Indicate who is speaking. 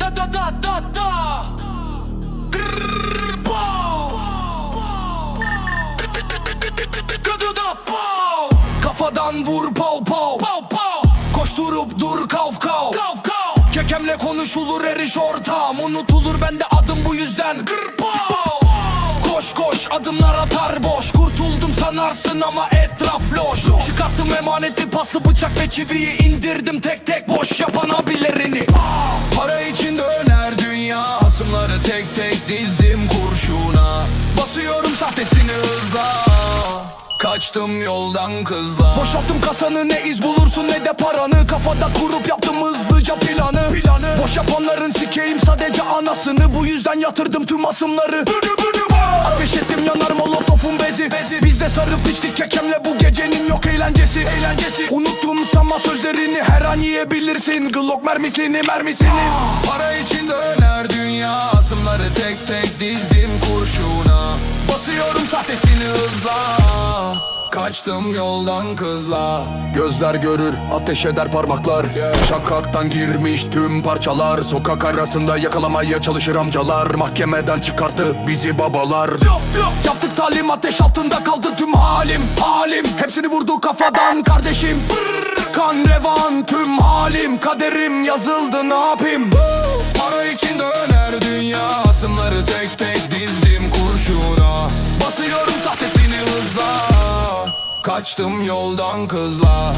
Speaker 1: Da da da da da. Pow. Gıdıda pow. Kafadan vur pow pow. Koşturup dur kav kav. Kekemle konuşulur eriş ortağım. Unutulur bende adım bu yüzden. Pow. Koş koş adımlar atar boş. Kurtuldum sanarsın ama etraf loş. Çıkarttım emaneti paslı bıçak ve çiviyi indirdim. Tek tek boş yapan abilerini Basıyorum sahtesini hızla. Kaçtım yoldan kızla. Boşalttım kasanı ne iz bulursun ne de paranı. Kafada kurup yaptım hızlıca planı. Planı. Boş yapanların sikeyim sadece anasını. Bu yüzden yatırdım tüm asımları. Ateş ettim yanar molotofun bezi, Biz de sarıp içtik kekemle bu gecenin yok eğlencesi. Eğlencesi. Unuttum sanma sözlerini her an yiyebilirsin. Glock mermisini mermisini. Para için döner dünya Sahtesini hızla. Kaçtım yoldan kızla. Gözler görür ateş eder parmaklar. Şakaktan girmiş tüm parçalar. Sokak arasında yakalamaya çalışır amcalar. Mahkemeden çıkarttı bizi babalar. Yaptık talim ateş altında kaldı tüm halim Halim. Hepsini vurdu kafadan kardeşim. Kan revan tüm halim. Kaderim yazıldı ne yapayım? Para Kaçtım yoldan kızla